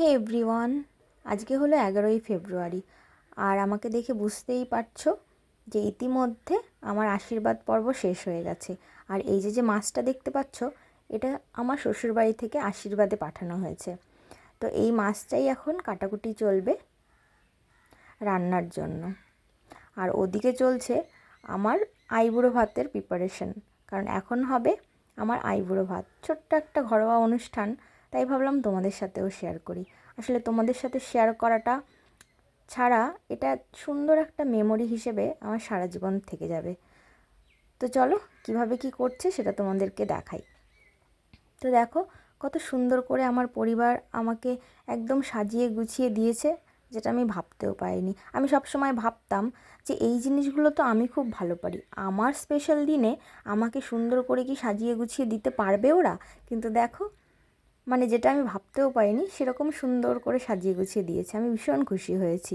হে everyone আজকে হলো এগারোই ফেব্রুয়ারি। আর আমাকে দেখে বুঝতেই পারছ যে ইতিমধ্যে আমার আশীর্বাদ পর্ব শেষ হয়ে গেছে। আর এই যে যে মাছটা দেখতে পাচ্ছ, এটা আমার শ্বশুরবাড়ি থেকে আশীর্বাদে পাঠানো হয়েছে। তো এই মাছটাই এখন কাটাকুটি চলবে রান্নার জন্য। আর ওদিকে চলছে আমার আইবুড়ো ভাতের প্রিপারেশন কারণ এখন হবে আমার আইবুড়ো ভাত। ছোট্ট একটা ঘরোয়া অনুষ্ঠান। তাই ভাবলাম তোমাদের সাথেও শেয়ার করি। আসলে তোমাদের সাথে শেয়ার করাটা ছাড়া এটা সুন্দর একটা মেমোরি হিসেবে আমার সারা জীবন থেকে যাবে। তো চলো, কীভাবে কি করছে সেটা তোমাদেরকে দেখাই। তো দেখো, কত সুন্দর করে আমার পরিবার আমাকে একদম সাজিয়ে গুছিয়ে দিয়েছে, যেটা আমি ভাবতেও পারিনি। আমি সবসময় ভাবতাম যে এই জিনিসগুলো তো আমি খুব ভালো পারি। আমার স্পেশাল দিনে আমাকে সুন্দর করে কি সাজিয়ে গুছিয়ে দিতে পারবে ওরা? কিন্তু দেখো মানে যেটা আমি ভাবতেও পারিনি, সেরকম সুন্দর করে সাজিয়ে গুছিয়ে দিয়েছে। আমি ভীষণ খুশি হয়েছি।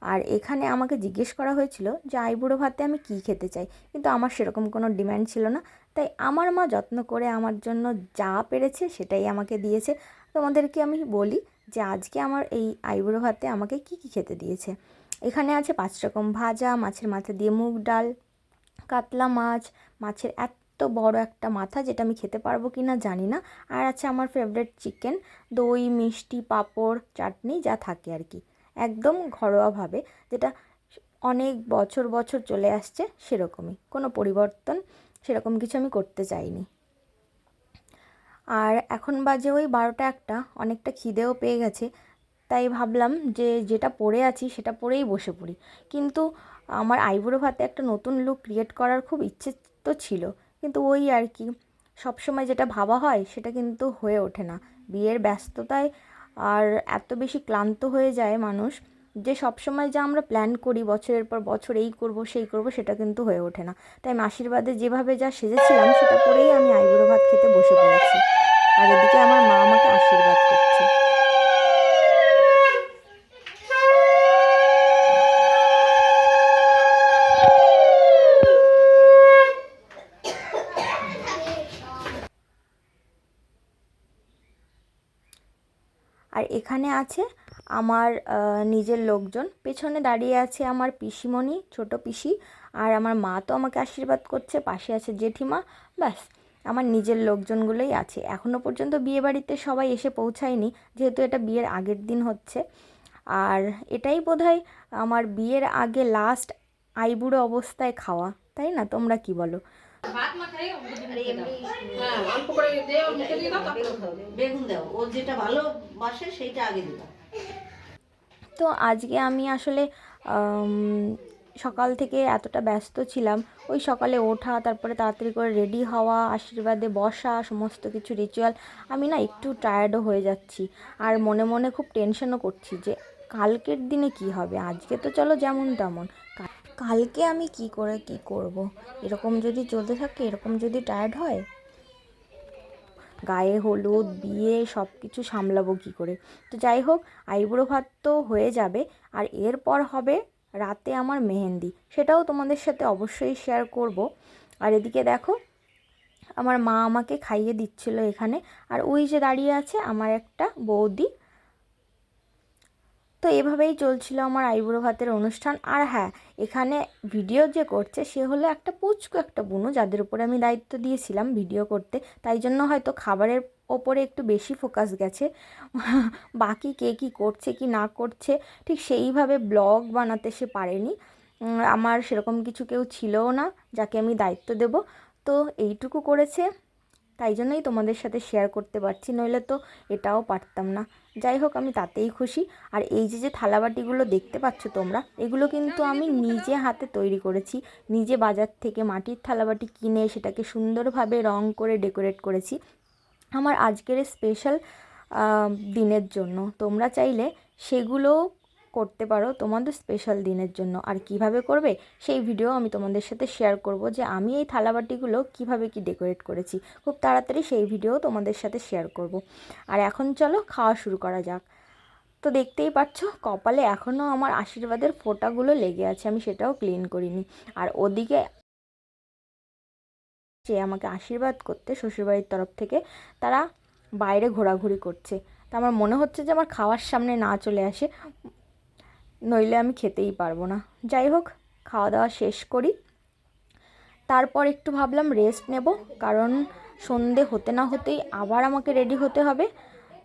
আর এখানে আমাকে জিজ্ঞেস করা হয়েছিল যে আইবুড়ো ভাতে আমি কী খেতে চাই? কিন্তু আমার সেরকম কোনো ডিম্যান্ড ছিল না। তাই আমার মা যত্ন করে আমার জন্য যা পেরেছে সেটাই আমাকে দিয়েছে। তোমাদেরকে আমি বলি যে, আজকে আমার এই আইবুড়ো ভাতে আমাকে কী কী খেতে দিয়েছে। এখানে আছে পাঁচ রকম ভাজা, মাছের মাথা দিয়ে মুগ ডাল, কাতলা মাছ, মাছের এত বড় একটা মাথা যেটা আমি খেতে পারব কি না জানি না। আর আছে আমার ফেভারেট চিকেন দই, মিষ্টি, পাঁপড়, চাটনি, যা থাকে আর কি। একদম ঘরোয়াভাবে যেটা অনেক বছর বছর চলে আসছে সেরকমই। কোনো পরিবর্তন সেরকম কিছু আমি করতে চাইনি। আর এখন বাজে ওই বারোটা একটা, অনেকটা খিদেও পেয়ে গেছে। তাই ভাবলাম যে যেটা পরে আছি সেটা পরেই বসে পড়ি। কিন্তু আমার আইবুড়ো ভাতে একটা নতুন লুক ক্রিয়েট করার খুব ইচ্ছে তো ছিল। কিন্তু ওই আর কি, সবসময় যেটা ভাবা হয় সেটা কিন্তু হয়ে ওঠে না। বিয়ের ব্যস্ততায় আর এত বেশি ক্লান্ত হয়ে যায় মানুষ যে সবসময় যা আমরা প্ল্যান করি, বছরের পর বছর এই করব, সেই করব, সেটা কিন্তু হয়ে ওঠে না। তাই আশীর্বাদে যেভাবে যা সেজেছিলাম, সেটা পরেই আমি আইবুড়ো ভাত খেতে বসে পড়েছি। আর এদিকে আমার মা আমাকে আশীর্বাদ করছে আর এখানে আছে আমার নিজের লোকজন। পেছনে দাঁড়িয়ে আছে আমার পিসিমণি, ছোট পিসি, আর আমার মা তো আমাকে আশীর্বাদ করছে। পাশে আছে জেঠিমা, ব্যাস, আমার নিজের লোকজনগুলোই আছে। এখনও পর্যন্ত বিয়েবাড়িতে সবাই এসে পৌঁছায়নি, যেহেতু এটা বিয়ের আগের দিন হচ্ছে। আর এটাই বোধহয় আমার বিয়ের আগে লাস্ট আইবুড়ো অবস্থায় খাওয়া, তাই না? তোমরা কি বলো? হ্যাঁ, বেগুন দাও ও যেটা ভালোবাসে সেইটা আগে দিবা। তো আজকে আমি আসলে সকাল থেকে এতটা ব্যস্ত ছিলাম। ওই সকালে ওঠা তারপরে তাড়াতাড়ি করে রেডি হওয়া আশীর্বাদে বসা সমস্ত কিছু রিচুয়াল আমি না একটু টায়ার্ডও হয়ে যাচ্ছি। আর মনে মনে খুব টেনশনও করছি যে কালকের দিনে কি হবে? আজকে তো চলো যেমন তেমন। কালকে আমি কি করে কি করব। এরকম যদি চলতে থাকে, এরকম যদি টায়ার্ড হয়? গায়ে হলুদ, বিয়ে সব কিছু সামলাবো কী করে? তো যাই হোক, আইবুড়ো ভাত তো হয়ে যাবে। আর এরপর হবে রাতে আমার মেহেন্দি। সেটাও তোমাদের সাথে অবশ্যই শেয়ার করব। আর এদিকে দেখো, আমার মা আমাকে খাইয়ে দিচ্ছিল এখানে। আর ওই যে দাঁড়িয়ে আছে আমার একটা বৌদি। তো এভাবেই চলছিল আমার আইবুড়ো ভাতের অনুষ্ঠান। আর হ্যাঁ এখানে ভিডিও যে করছে সে হলো একটা পুচকু একটা বুনো, যাদের উপরে আমি দায়িত্ব দিয়েছিলাম ভিডিও করতে। তাই জন্য হয়তো খাবারের ওপরে একটু বেশি ফোকাস গেছে। বাকি কে কী করছে, কি না করছে, ঠিক সেইভাবে ব্লগ বানাতে সে পারেনি। আমার সেরকম কিছু কেউ ছিলও না, যাকে আমি দায়িত্ব দেব। তো এইটুকু করেছে। তাই জন্যই তোমাদের সাথে শেয়ার করতে পারছি, নইলে তো এটাও পারতাম না। যাই হোক, আমি তাতেই খুশি। আর এই যে যে থালাবাটিগুলো দেখতে পাচ্ছ তোমরা, এগুলো কিন্তু আমি নিজে হাতে তৈরি করেছি। নিজে বাজার থেকে মাটির থালাবাটি কিনে সেটাকে সুন্দরভাবে রং করে ডেকোরেট করেছি। আমার আজকের স্পেশাল দিনের জন্য। তোমরা চাইলে সেগুলো করতে পারো তোমাদের স্পেশাল দিনের জন্য। আর কীভাবে করবে, সেই ভিডিও আমি তোমাদের সাথে শেয়ার করব যে আমি এই থালাবাটিগুলো কীভাবে কি ডেকোরেট করেছি। খুব তাড়াতাড়ি সেই ভিডিও তোমাদের সাথে শেয়ার করব। আর এখন চলো খাওয়া শুরু করা যাক। তো দেখতেই পাচ্ছ, কপালে এখনও আমার আশীর্বাদের ফোঁটাগুলো লেগে আছে, আমি সেটাও ক্লিন করিনি। আর ওদিকে যে আমাকে আশীর্বাদ করতে শ্বশুরবাড়ির তরফ থেকে, তারা বাইরে ঘোরাঘুরি করছে। তা আমার মনে হচ্ছে যে আমার খাওয়ার সামনে না চলে আসে। নইলে আমি খেতেই পারব না। যাই হোক খাওয়া দাওয়া শেষ করি। তারপর একটু ভাবলাম রেস্ট নেব, কারণ সন্ধে হতে না হতেই আবার আমাকে রেডি হতে হবে।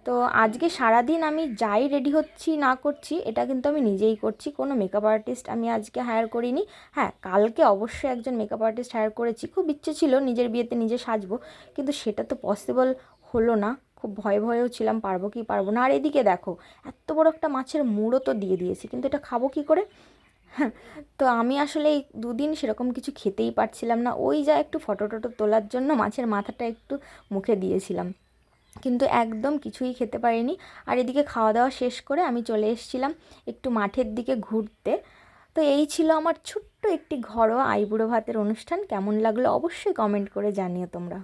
তো আজকে সারাদিন আমি যাই রেডি হচ্ছি, না করছি, এটা কিন্তু আমি নিজেই করছি। কোনো মেকআপ আর্টিস্ট আমি আজকে হায়ার করিনি। হ্যাঁ কালকে অবশ্যই একজন মেকআপ আর্টিস্ট হায়ার করেছি। খুব ইচ্ছে ছিল নিজের বিয়েতে নিজে সাজবো, কিন্তু সেটা তো পসিবল হলো না। খুব ভয়ে ভয়েও ছিলাম, পারব কি পারব না। আর এদিকে দেখো, এত বড় একটা মাছের মুড়ো তো দিয়ে দিয়েছি, কিন্তু এটা খাব কি করে? তো আমি আসলে এই দুদিন সেরকম কিছু খেতেই পারছিলাম না। ওই যা একটু ফটো টটো তোলার জন্য মাছের মাথাটা একটু মুখে দিয়েছিলাম। কিন্তু একদম কিছুই খেতে পারিনি। আর এদিকে খাওয়া দাওয়া শেষ করে আমি চলে এসেছিলাম একটু মাঠের দিকে ঘুরতে। তো এই ছিল আমার ছোট্ট একটি ঘরোয়া আইবুড়ো ভাতের অনুষ্ঠান। কেমন লাগল অবশ্যই কমেন্ট করে জানিও তোমরা।